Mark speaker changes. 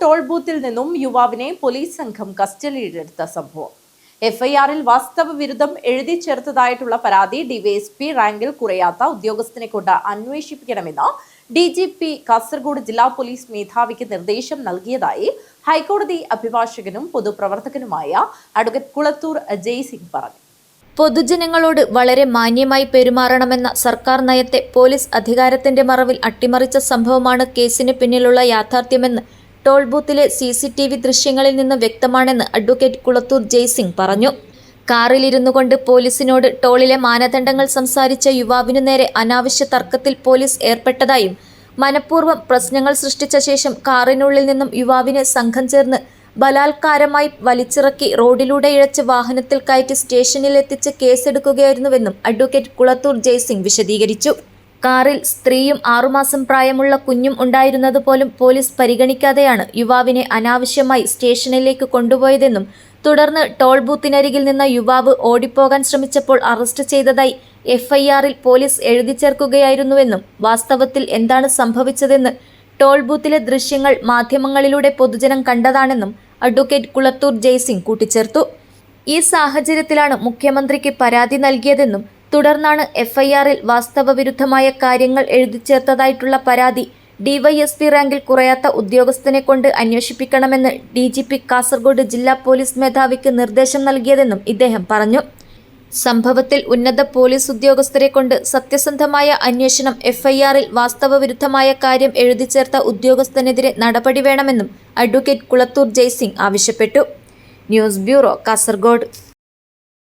Speaker 1: Toll ബൂത്തിൽ നിന്നും യുവാവിനെ പോലീസ് സംഘം കസ്റ്റഡിയിലെടുത്ത സംഭവം. എഫ്ഐആറിൽ വാസ്തവ വിരുദ്ധം എഴുതി ചേർത്തതായിട്ടുള്ള പരാതി ഡിവൈഎസ്പി റാങ്കിൽ കുറയാത്ത ഉദ്യോഗസ്ഥനെ കൊണ്ട് അന്വേഷിപ്പിക്കണമെന്ന് ഡി ജി പി കാസർഗോഡ് ജില്ലാ പോലീസ് മേധാവിക്ക് നിർദ്ദേശം നൽകിയതായി ഹൈക്കോടതി അഭിഭാഷകനും പൊതുപ്രവർത്തകനുമായ അഡ്വക്കേറ്റ് കുളത്തൂർ അജയ് സിംഗ് പറഞ്ഞു.
Speaker 2: പൊതുജനങ്ങളോട് വളരെ മാന്യമായി പെരുമാറണമെന്ന സർക്കാർ നയത്തെ പോലീസ് അധികാരത്തിന്റെ മറവിൽ അട്ടിമറിച്ച സംഭവമാണ് കേസിന് പിന്നിലുള്ള യാഥാർത്ഥ്യമെന്ന് ടോൾ ബൂത്തിലെ സി സി ടി വി ദൃശ്യങ്ങളിൽ നിന്ന് വ്യക്തമാണെന്ന് അഡ്വക്കേറ്റ് കുളത്തൂർ ജയ്സിംഗ് പറഞ്ഞു. കാറിലിരുന്നു കൊണ്ട് പോലീസിനോട് ടോളിലെ മാനദണ്ഡങ്ങൾ സംസാരിച്ച യുവാവിനു നേരെ അനാവശ്യ തർക്കത്തിൽ പോലീസ് ഏർപ്പെട്ടതായും മനഃപൂർവം പ്രശ്നങ്ങൾ സൃഷ്ടിച്ച ശേഷം കാറിനുള്ളിൽ നിന്നും യുവാവിനെ സംഘം ചേർന്ന് ബലാത്കാരമായി വലിച്ചിറക്കി റോഡിലൂടെ ഇഴച്ച് വാഹനത്തിൽ കയറ്റി സ്റ്റേഷനിലെത്തിച്ച് കേസെടുക്കുകയായിരുന്നുവെന്നും അഡ്വക്കേറ്റ് കുളത്തൂർ ജയ്സിംഗ് വിശദീകരിച്ചു. കാറിൽ സ്ത്രീയും ആറുമാസം പ്രായമുള്ള കുഞ്ഞും ഉണ്ടായിരുന്നത് പോലും പോലീസ് പരിഗണിക്കാതെയാണ് യുവാവിനെ അനാവശ്യമായി സ്റ്റേഷനിലേക്ക് കൊണ്ടുപോയതെന്നും തുടർന്ന് ടോൾ ബൂത്തിനരികിൽ നിന്ന് യുവാവ് ഓടിപ്പോകാൻ ശ്രമിച്ചപ്പോൾ അറസ്റ്റ് ചെയ്തതായി എഫ്ഐആറിൽ പോലീസ് എഴുതി ചേർക്കുകയായിരുന്നുവെന്നും വാസ്തവത്തിൽ എന്താണ് സംഭവിച്ചതെന്ന് ടോൾ ബൂത്തിലെ ദൃശ്യങ്ങൾ മാധ്യമങ്ങളിലൂടെ പൊതുജനം കണ്ടതാണെന്നും അഡ്വക്കേറ്റ് കുളത്തൂർ ജയ്സിംഗ് കൂട്ടിച്ചേർത്തു. ഈ സാഹചര്യത്തിലാണ് മുഖ്യമന്ത്രിക്ക് പരാതി നൽകിയതെന്നും തുടർന്നാണ് എഫ്ഐആറിൽ വാസ്തവവിരുദ്ധമായ കാര്യങ്ങൾ എഴുതി ചേർത്തതായിട്ടുള്ള പരാതി ഡിവൈഎസ്പി റാങ്കിൽ കുറയാത്ത ഉദ്യോഗസ്ഥനെ കൊണ്ട് അന്വേഷിപ്പിക്കണമെന്ന് ഡി ജി പി കാസർഗോഡ് ജില്ലാ പോലീസ് മേധാവിക്ക് നിർദ്ദേശം നൽകിയതെന്നും ഇദ്ദേഹം പറഞ്ഞു. സംഭവത്തിൽ ഉന്നത പോലീസ് ഉദ്യോഗസ്ഥരെ കൊണ്ട് സത്യസന്ധമായ അന്വേഷണം എഫ്ഐആറിൽ വാസ്തവവിരുദ്ധമായ കാര്യം എഴുതി ചേർത്ത ഉദ്യോഗസ്ഥനെതിരെ നടപടി വേണമെന്നും അഡ്വക്കേറ്റ് കുളത്തൂർ ജയ്സിംഗ് ആവശ്യപ്പെട്ടു. News bureau Kasaragod.